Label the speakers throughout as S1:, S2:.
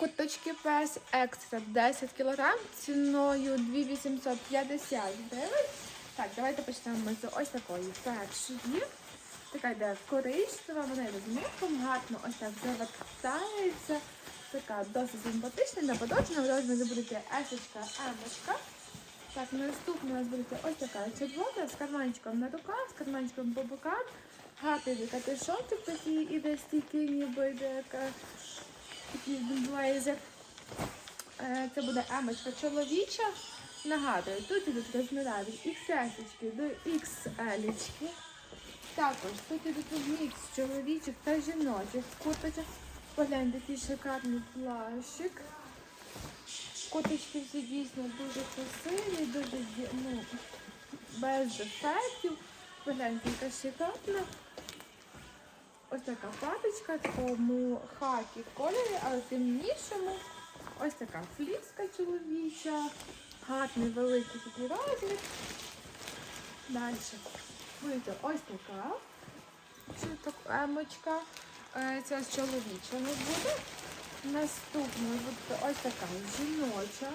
S1: Куточки пес екстра 10 кг ціною 2850 гривень. Так, давайте почнемо з ось такої першої. Така йде коричнева, вона йде з мохом, гарно ось так завертається. Така досить симпатична, для подовжена, в розмірі будете есочка, емочка. Так, наступна у нас буде ось така червона з карманчиком на руках, з карманчиком по бокам. Гарний йде капюшончик такий іде стійкий, ніби йде такий блейзер. Е, Це буде емочка чоловіча. Нагадую, тут ідуть розміри від XS до XL. Також тут ідуть мікс чоловічих та жіночих курточок. Погляньте, який шикарний плащик. Коточки всі дійсно дуже красиві, дуже ну, без дефектів. Погляньте, яка шикарна. Ось така паточка, такому хакі кольорі, але темнішому. Ось така фліска чоловіча, гарний великий такий розмір. Далі. Буде ось така. Так, емочка. Це з чоловіча буде. Наступна буде ось така жіноча.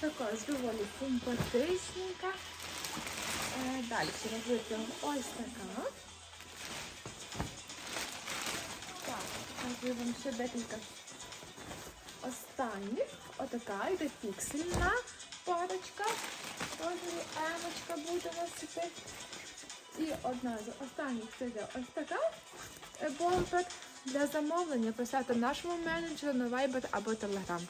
S1: Також доволі симпатичненька. Е, Далі робити ось така. Покажу вам ще декілька останніх. Отака йде піксельна парочка. Розмірі емочка буде у. І одна з останніх це йде ось така е, бомбер. Для замовлення писати нашому менеджеру на Viber або Telegram.